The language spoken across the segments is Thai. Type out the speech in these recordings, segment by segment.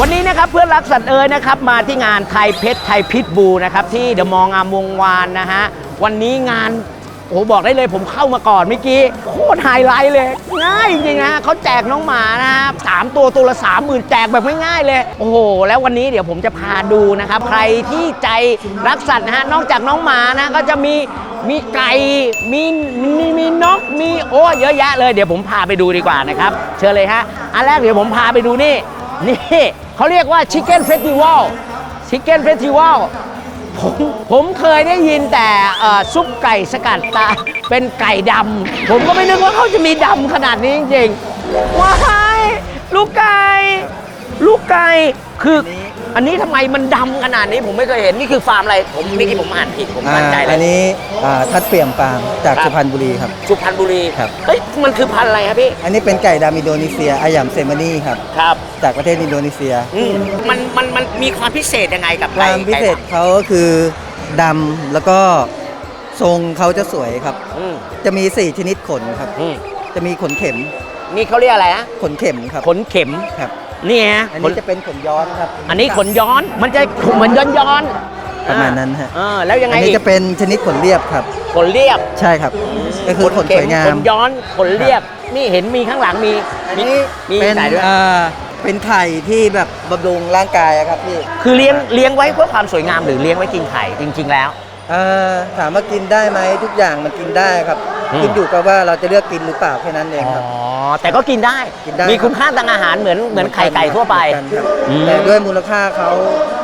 วันนี้นะครับเพื่อนรักสัตว์เอ๋ยนะครับมาที่งานไทยเพชรไทยพิษบูนะครับที่เดอะมองงามวงวานนะฮะวันนี้งานโอ้บอกได้เลยผมเข้ามาก่อนเมื่อกี้โคตรไฮไลท์เลยง่ายจริงๆนะเขาแจกน้องหมานะฮะสามตัวตัวละสามหมื่นแจกแบบง่ายๆเลย โอ้โห แล้ววันนี้เดี๋ยวผมจะพาดูนะครับ ใครที่ใจรักสัตว์นะฮะนอกจากน้องหมานะก็จะมีมีไก่มีมีมีนกมีโอ้เยอะแยะเลยเดี๋ยวผมพาไปดูดีกว่านะครับ เชิญเลยฮะอันแรกเดี๋ยวผมพาไปดูนี่นี่ เขาเรียกว่าชิคเก้นเฟสติวัลชิคเก้นเฟสติวัลผมผมเคยได้ยินแต่ซุปไก่สกัดตา เป็นไก่ดำ ผมก็ไม่นึกว่าเขาจะมีดำขนาดนี้จริงๆว้ายลูกไก่ ลูกไก่ คือ อันนี้ทำไมมันดำขนาดนี้ผมไม่เคยเห็น นี่คือฟาร์มอะไร ผมเมื่อกี้ผมอ่านผิด ผมอ่ามั่นใจเลอันยนี้อ่าทัดเปี่ยมฟาร์มจากครับ สุพรรณบุรีครับ สุพรรณบุรี ครับ เฮ้ย มันคือพันธุ์อะไรครับพี่ อันนี้เป็นไก่ดำอินโดนีเซียอายัมเซมานีครับครับ จากประเทศอินโดนีเซีย อืมมันมันมันมีความพิเศษยังไงกับคไก่วามพิเศษไก่ดเขาก็คือดำแล้วก็ทรงเขาจะสวยครับำอืมจะมี 4 ชนิดขนครับ อืมจะมีขนเข็มนี่เขาเรียกอะไรนะขนเข็มครับขนเข็ม ครับ นี่ฮะอันขนี้นจะเป็นขนย้อนครับอันนี้ขนย้อนมันจะเหมือนย้อนย้อนๆประมาณนั้นฮะเออแล้วยังไงอันนี้อีกจะเป็นชนิดขนเรียบครับ ขนเรียบใช่ครับ ก็คือขนเข็สวยงาขมนย้อนขนเรียบนี่เห็นมีข้างหลังมีอันนี้มีเป็นไก่ด้วยอ่าเป็นไข่ที่แบบบำรุงร่างกายอะครับพี่คือเลี้ยงเลี้ยงไว้เพื่อความสวยงามหรือเลี้ยงไว้กินไข่จริง ๆ แล้วเอ่อถามว่ากินได้ไหมทุกอย่างมันกินได้ครับ อืม ขึ้นอยู่กับว่าเราจะเลือกกินหรือเปล่าแค่นั้นเองอ๋อ ครับ แต่ก็กินได้ กินได้ มีคุณค่าทางอาหารเหมือนเหมือนไข่ไก่ทั่วไป เหมือนกันครับอืม แต่ด้วยมูลค่าเขา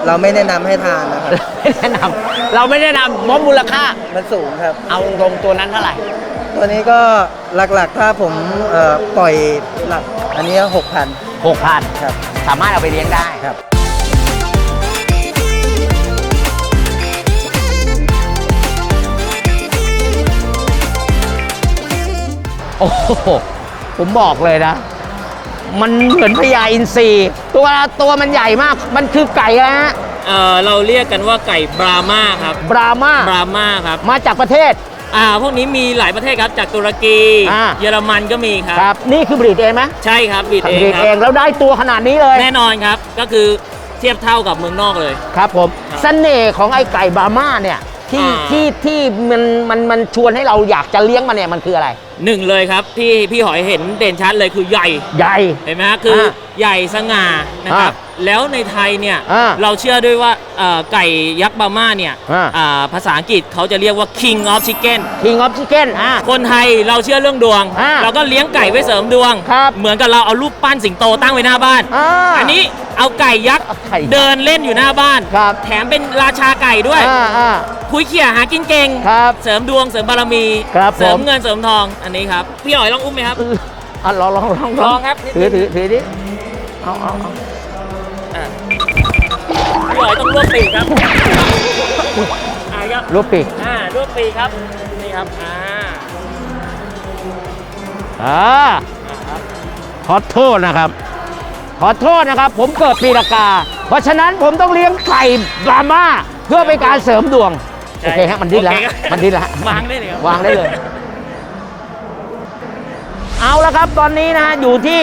เราไม่แนะนำให้ทานนะครับ ไม่แนะนำเราไม่แนะนำเพราะมูลค่า มันสูงครับ เอาตรงๆตัวนั้นเท่าไหร่ ตัวนี้ก็หลักๆถ้าผมเอ่อปล่อยหลักอันนี้หกพันหกพันครับ สามารถเอาไปเลี้ยงได้ ครับ โอ้โหผมบอกเลยนะ มันเหมือนพญาอินทรีตัวตัวมันใหญ่มาก มันคือไก่นะฮะเอ่อเราเรียกกันว่าไก่บราม่าครับบรามาบราม่าครับ มาจากประเทศ อ่า พวกนี้มีหลายประเทศครับ จากตุรกี อ่า เยอรมันก็มีครับ ครับ นี่คือบรีดเองไหมใช่ครับบิดบเองรีดครัเองบ แล้วได้ตัวขนาดนี้เลย แน่นอนครับ ก็คือเทียบเท่ากับเมืองนอกเลย ครับผมครับเสน่ห์ของไอ้ไก่บรามาเนี่ย ที่อ่า ที่ที่มันมันมันชวนให้เราอยากจะเลี้ยงมันเนี่ยมันคืออะไร หนึ่งเลยครับที่พี่หอยเห็นเด่นชัดเลยคือใหญ่ ใหญ่ เห็นไหมฮะคืออาใหญ่สง่านะครับ แล้วในไทยเนี่ยอ่าเราเชื่อด้วยว่าเอ่อไก่ยักษ์บราม่าเนี่ยอ่าอ่าภาษาอังกฤษเขาจะเรียกว่า king of chicken King of Chicken อ่าคนไทยเราเชื่อเรื่องดวง อ่าเราก็เลี้ยงไก่ไว้เสริมดวง ครับเหมือนกับเราเอารูปปั้นสิงโตตั้งไว้หน้าบ้านอ่าอันนี้เอาไก่ยักษ์เอาไก่ยักษ์เดินเล่นอยู่หน้าบ้าน ครับ แถมเป็นราชาไก่ด้วย อ่าอ่า คุยเขี่ยหากินเก่ง ครับ เสริมดวงเสริมบารมี ครับเสริมผมเงินเสริมทองอันนี้ครับพี่หอยลองอุ้มไหมครับ อะลองลองลองลองครับนิดนึถือง ถือถือดิเอาเอาเอาอะพี่หอยต้องรวบปีกครับอ่าครับรูปปีกอ่ารวบปีกครับนี่ครับอ่าอ่าอ่าครับขอโทษนะครับ ขอโทษนะครับ ผมเกิดปีละกา เพราะฉะนั้นผมต้องเลี้ยงไก่บรามาเพื่อเป็นการเสริมดวง โอเคฮะมันดิ้นแล้วโอเคครับมันดิ้นแล้ววางได้เลยครับ วางได้เลย เอาละครับตอนนี้นะฮะอยู่ที่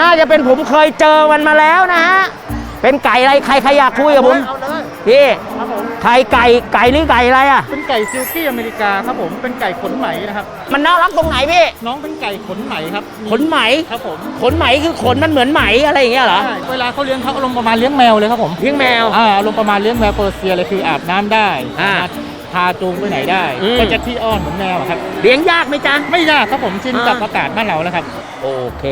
น่าจะเป็นผมเคยเจอมันมาแล้วนะฮะเป็นไก่อะไรใครใครอยากคุยกับผมเอาเลยพี่ครับผม ใครไก่ไก่นี่ไก่อะไรอะ เป็นไก่ซิลกี้อเมริกาครับผมเป็นไก่ขนไหมนะครับ มันน่ารักตรงไหนพี่ น้องเป็นไก่ขนไหมครับมีขนไหม ครับผมขนไหมคือขนมันเหมือนไหมอะไรอย่างเงี้ยเหรอ ใช่เวลาเขาเลี้ยงเขาอารมณ์ประมาณเลี้ยงแมวเลยครับผมเลี้ยงแมว อ่าอารมณ์ประมาณเลี้ยงแมวเปอร์เซียเลยคืออาบน้ำได้อ่าสามารถพาจูงไปไหนได้อืม ก็จะขี้อ้อนเหมือนแมวอะครับ เลี้ยงยากไหมจ๊ะ ไม่ยากครับผมชินกับอ่า อากาศบ้านเราแล้วครับ โอเค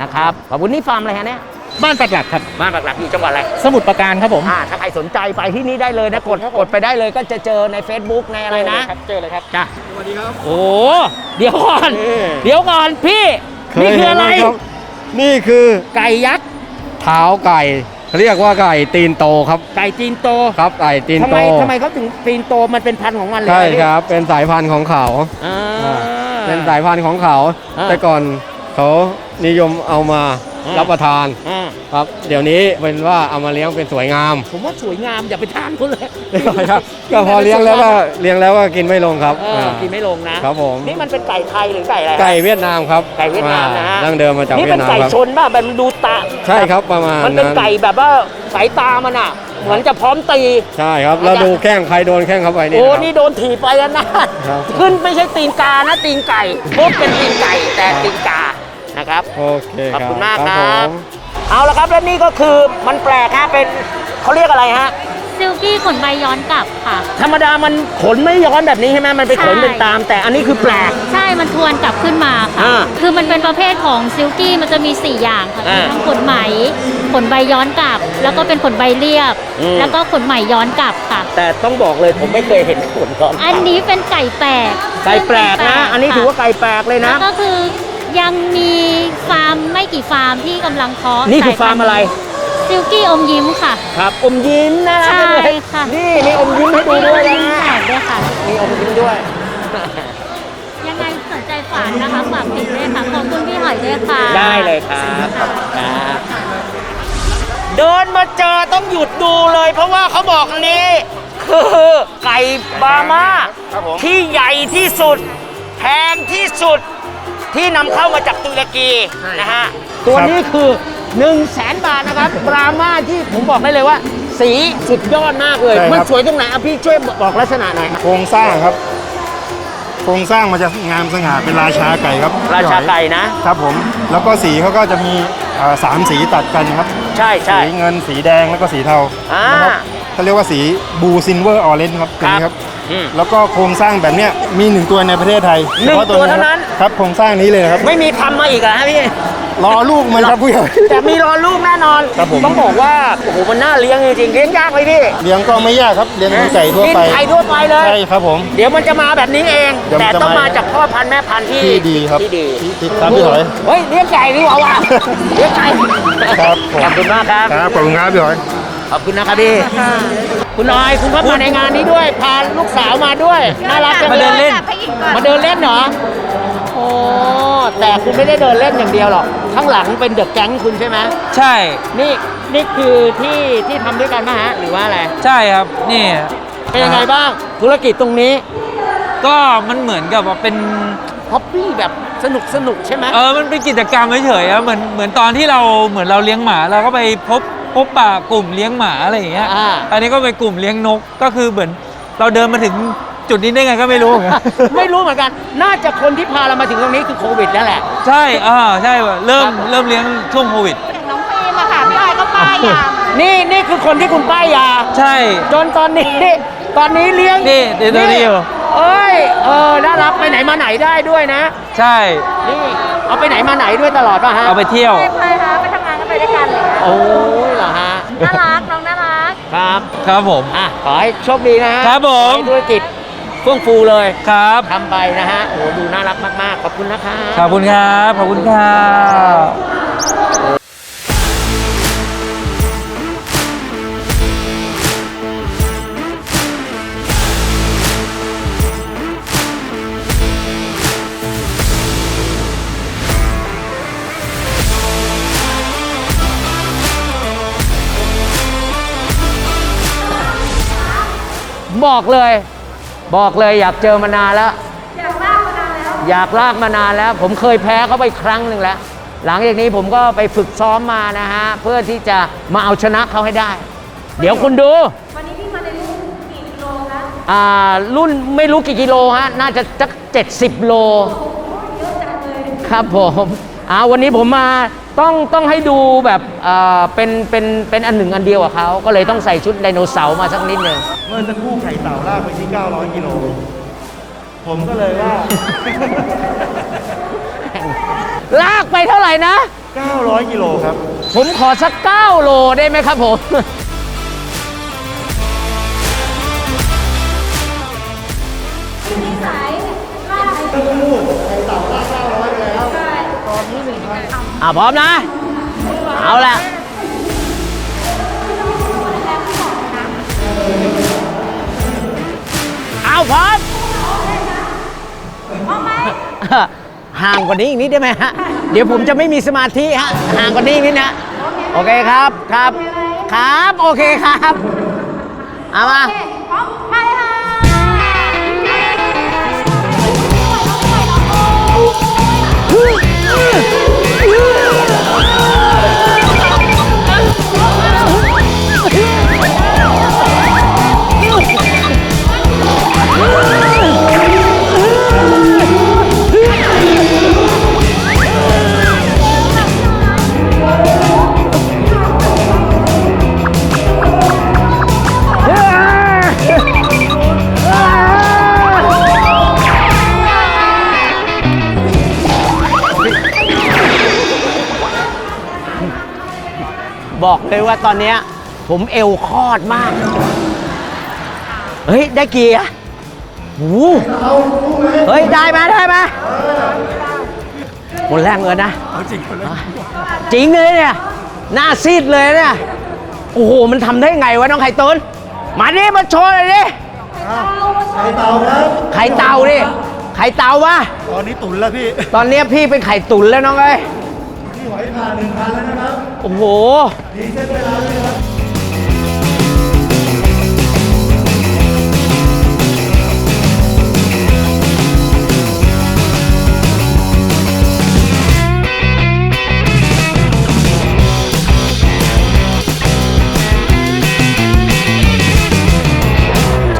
นะครับ ขอบคุณนี่ฟาร์มอะไรฮะเนี่ย บ้านปักหลักครับ บ้านหลักๆอยู่จังหวัดอะไรสมุทรปราการครับผมอ่าถ้าใครสนใจไปที่นี่ได้เลยนะกดกดไปได้เลยก็จะเจอใน Facebook ในอะไรนะครับเจอเลยครับจ้ะสวัสดีครับ โอ้เดี๋ยวก่อน นี่ เดี๋ยวก่อนพี่ นี่คืออะไร เคยเห็นหมบนี่คือไก่ยักษ์ เท้าไก่ เรียกว่าไก่ตีนโตครับ ไก่จีนโตครับไก่ตีนทำโตไมทำไมเขาถึงจีนโตมันเป็นพันธุ์ของมันเลยใช่เหอพี่ครับ เป็นสายพันธุ์ของเขา อ่า เป็นสายพันธุ์ของเขา อ่า แต่ก่อนเขานิยมเอามาอืม รับประทานอ่าครับ เดี๋ยวนี้เป็นว่าเอามาเลี้ยงเป็นสวยงามผมว่าสวยงามอย่าไปทานเขาเลย ครับก็พอเลี้ยงแล้วก็เลี้ยงแล้วก็กินไม่ลงครับเออกินไม่ลงนะ ครับผมนี่มันเป็นไก่ไทยหรือไก่อะไรฮะ ไก่เวียดนามครับไก่เวียดนามนะฮะดั้งเดิมมาจากนี่เวีเป็ยนดนามไก่ครับชนป่ะแบบดูตาใช่ครับประมาณมันเป็นนั้นไก่แบบว่าสายตามันอะ เหมือนจะพร้อมตี ใช่ครับแล้วดูแข้งใครโดนแข้งเข้าไปนี่โอ้ นะครับ นี่โดนถีบไปแล้วนะครับ ขึ้นไม่ใช่ตีนกานะตีนไก่พบเป็นตีนไก่แต่ตีนกา นะครับโอเคขอบคุณมากคครัรับบผมเอาละครับและนี่ก็คือมันแปลกฮะเป็นเขาเรียกอะไรฮะซิลกี้ขนใบย้อนกลับค่ะ ธรรมดามันขนไม่ย้อนแบบนี้ใช่ไหมมันไปขนใช่เป็นตาม แต่อันนี้คือแปลก ใช่มันทวนกลับขึ้นมาค่ะอ่าคือมันเป็นประเภทของซิลกี้มันจะมี 4 อย่างค่ะอ่ามีทั้งขนไหมขนใบย้อนกลับ แล้วก็เป็นขนใบเรียบอืมแล้วก็ขนไหมย้อนกลับค่ะ แต่ต้องบอกเลยผมไม่เคยเห็นขนย้อนอันนี้เป็นไก่แปลกไก่แปลกนะ อันนี้ถือว่าไก่แปลกเลยแล้นะวก็คือ ยังมีฟาร์มไม่กี่ฟาร์มที่กำลังเพาะนี่คือฟาร์มอะไรซิลกี้อมยิ้มค่ะ ครับอมยิ้มนะใช่ค่ะนี่มีอมยิ้มให้ดูด้วยยิ้มนะแฉกด้วยค่ะมีอมยิ้มด้วย ยังไงสนใจฝากนะคะฝากติดด้วยค่ะขอบคุณพี่หอยด้วยค่ะ ได้เลยครับครับเดินมาเจอต้องหยุดดูเลย เพราะว่าเขาบอกอันนี้คือไก่บาม่าที่ใหญ่ที่สุด แพงที่สุด ที่นำเข้ามาจากตุรกีนะฮะตัวนี้คือ1 0 0 0 0แสนบาทนะครับบราม่าที่ผมบอกได้เลยว่า สีสุดยอดมากเลย ใช่ครับ มันสวยตรงไหนอะพี่ช่วยบอกลักษณะหน่อยครับโครงสร้างครับ โครงสร้างมันจะงามสง่าเป็นราชาไก่ครับราชาไก่นะ ครับผม แล้วก็สีเขาก็จะมีเอ่อสามสีตัดกันครับ ใช่ใช่ สีเงินสีแดงแล้วก็สีเทาอ่านะครับเขาเรียกว่าสีบูซินเวอร์ออเรนจ์ครับตัวนี้ครับ อืมแล้วก็โครงสร้างแบบเนี้ยมีหนึ่งตัวในประเทศไทยหนึ่งฉพะตัวเท่านั้นครับโครงสร้างนี้เลยนะครับ ไม่มีทำมาอีกเหรอฮะพี่ รอลูกมันครับผู้ใหญ่ แต่มีรอลูกแน่นอนครับผม ต้องบอกว่าโอ้โหมันน่าเลี้ยงจริงๆเลี้ยงยากไหมพี่เลี้ยงก็ไม่ยากครับเลี้ยงเหมือนไก่ทั่วไปกินไก่ทั่วไปเลย ใช่ครับผม เดี๋ยวมันจะมาแบบนี้เอง เดี๋ยวมัแต่นจะต้องมามาจากพ่อพันธุ์แม่พันธุ์ที่ที่ดีครับที่ดีที่ที่ครับพี่หอย เฮ้ยเลี้ยงไก่ดีกว่าว่ะเลี้ยงไก่ครับผมขอบคุณมากครับ ครับขอบคุณครับพี่หอย ขอบคุณนะครับพี่ คุณออยคุณก็มาในงานนี้ด้วย พาลูกสาวมาด้วย น่ารักจังมาเลเดินยเล่นมาเดินเล่นเหรอ โอ้แต่คุณไม่ได้เดินเล่นอย่างเดียวหรอก ข้างหลังเป็นเดอะแก๊งคุณใช่ไหมใช่ นี่นี่คือที่ที่ทำด้วยกันนะฮะ หรือว่าอะไร ใช่ครับ นี่เป็นยังไงบ้าง ธุรกิจตรงนี้ก็มันเหมือนกับว่าเป็น ฮอบบี้แบบสนุกสนุกใช่ไหม เออ มันเป็นกิจกรรมเฉยๆอะเหมือนเหมือนตอนที่เราเหมือนเราเลี้ยงหมา เราก็ไปพบ พบปะกลุ่มเลี้ยงหมาอะไรอย่างเงี้ย อ่า อันนี้ก็เป็นกลุ่มเลี้ยงนก ก็คือเหมือนเราเดินมาถึงจุดนี้ได้ไงก็ไม่รู้เหมือนกันไม่รู้เหมือนกัน น่าจะคนที่พาเรามาถึงตรงนี้คือโควิดนั่นแหละ ใช่ อ่า ใช่ว่ะเริ่มครับเริ่มเลี้ยงช่วงโควิดน้องฟิล์มอะค่ะพี่ออยก็ป้ายยาม นี่นี่คือคนที่คุณป้ายยา ใช่ จนตอนนี้ ตอนนี้เลี้ยงนี่เดี๋ยวตัวนี้อยู่ เอ้ย เออ น่ารักไปไหนมาไหนได้ด้วยนะ ใช่ นี่ เอาไปไหนมาไหนด้วยตลอดป่ะฮะ เอาไปเที่ยว ไปคะไปทำงานก็ไปด้วยกันเลยโอ้ยเหรอฮะ น่ารักน้องน่ารัก ครับครับผม อะขอให้โชคดีนะฮะครับผม ขอให้ธุรกิจเฟื่องฟูเลยครับ ทำไปนะฮะโอ้ดูน่ารักมากๆ ขอบคุณนะคะ ขอบคุณครับ ขอบคุณครับ บอกเลย บอกเลยอยากเจอมานานแล้ว อยากลากมานานแล้ว อยากลากมานานแล้ว ผมเคยแพ้เขาไปครั้งหนึ่งแล้ว หลังจากนี้ผมก็ไปฝึกซ้อมมานะฮะ เพื่อที่จะมาเอาชนะเขาให้ได้ เดี๋ยวคุณดู วันนี้พี่มาในรุ่นกี่กิโลคะอ่ารุ่นไม่รู้กี่กิโลฮะ น่าจะสักเจ็ดสิบโลครับผมอ่าวันนี้ผมมา ต้องต้องให้ดูแบบอ่าเป็นเป็นเป็นอันหนึ่งอันเดียวกับเขาก็เลยต้องใส่ชุดไดโนเสาร์มาสักนิดหนึ่ง เมื่อสักครู่ไข่เต่าลากไปที่ 900 กิโล ผมก็เลยว่า ลากไปเท่าไหร่นะ 900 กิโลครับ ผมขอสัก9โลได้ไหมครับผม อะพร้อมนะ เอาละเอาพร้อมพร้อมไหมห่างกว่านี้อีกนิดได้ไหมฮะ เดี๋ยวผมจะไม่มีสมาธิฮะ ห่างกว่านี้นิดนะ โอเคครับ ครับ ครับ โอเคครับ เอามาไปค่ะ ว่าตอนเนี้ยผมเอวคลอดมาก เฮ้ย ได้กี่อะโอ้โหเฮ้ย ได้ไหมได้ไหมคนแรกเลยนะจริงจริงเลยเนี่ย หน้าซีดเลยเนี่ย โอ้โห มันทำได้ไงวะน้องไข่ตุนมาดิมาโชว์เลยดิ ไข่เต่าครับไข่เต่าดิ ไข่เต่าวะ ตอนนี้ตุนแล้วพี่ ตอนเนี้ยพี่เป็นไข่ตุ๋นแล้วน้องเอ้ยพี่ หอยผ่านหนึ่งพันแล้วนะครับโอ้โห ดีเซ็ตไปแล้วนะครับ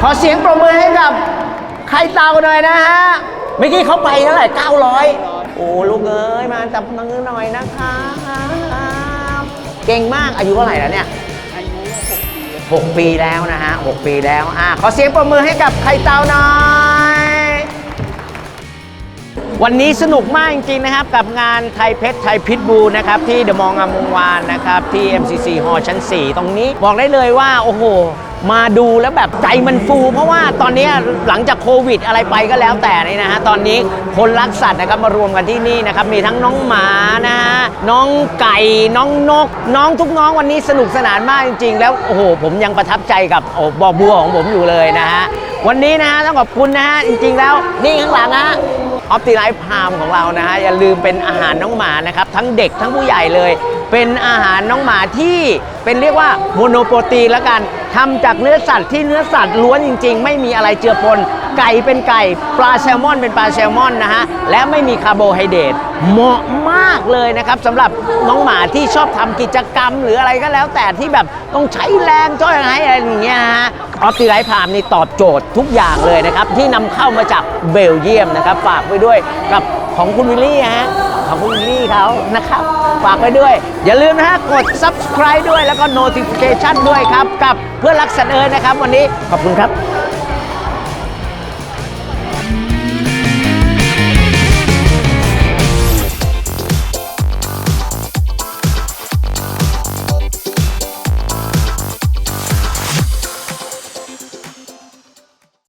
ขอเสียงปรบมือให้กับไข่เต่าหน่อยนะฮะ เมื่อกี้เขาไปเท่าไหร่900โอ้ลูกเอ้ยมาจับมือหน่อยนะคะเก่งมากอายุเท่าไหร่แล้วเนี่ยอายุ6ปี6ปีแล้วนะฮะ6ปีแล้วอะขอเสียงปรบมือให้กับไข่เตาหน่อยวันนี้สนุกมากจริงๆนะครับ กับงานไทยเพชรไทยพิทบูนะครับ ที่เดอะมองงามวงวานนะครับ ที่ MCC ฮอชั้น 4 ตรงนี้ บอกได้เลยว่า โอ้โห มาดูแล้วแบบใจมันฟู เพราะว่าตอนนี้หลังจากโควิดอะไรไปก็แล้วแต่นี่นะฮะตอนนี้คนรักสัตว์นะครับมารวมกันที่นี่นะครับมีทั้งน้องหมานะฮะน้องไก่น้องนก น้องทุกน้องวันนี้สนุกสนานมากจริง ๆ แล้วโอ้โหผมยังประทับใจกับโอ้บอบัวของผมอยู่เลยนะฮะวันนี้นะฮะต้องขอบคุณนะฮะจริง ๆ แล้วนี่ข้างหลังนะฮะ ออปติไลฟ์พามของเรานะฮะอย่าลืมเป็นอาหารน้องหมานะครับ ทั้งเด็กทั้งผู้ใหญ่เลย เป็นอาหารน้องหมาที่เป็นเรียกว่าโมโนโปรตีนล้วกันทำจากเนื้อสัตว์ที่เนื้อสัตว์ล้วนจริง ๆ ไม่มีอะไรเจือปน ไก่เป็นไก่ ปลาแซลมอนเป็นปลาแซลมอนนะฮะ และไม่มีคาร์โบไฮเดรตเหมาะมากเลยนะครับสำหรับน้องหมาที่ชอบทำกิจกรรม หรืออะไรก็แล้วแต่ที่แบบต้องใช้แรงจ้อยอะไรอย่างเงี้ยฮะ ออฟติไลฟ์พามนี่ตอบโจทย์ทุกอย่างเลยนะครับ ที่นำเข้ามาจากเบลเยียมนะครับ ฝากไว้ด้วยกับของคุณวิลลี่ฮะของคุณวิลลี่เขานะครับ ฝากไว้ด้วย อย่าลืมนะฮะ กด subscribe ด้วยแล้วก็ notification ด้วยครับ กับเพื่อนรักสัตว์เอิญนะครับ วันนี้ขอบคุณครับ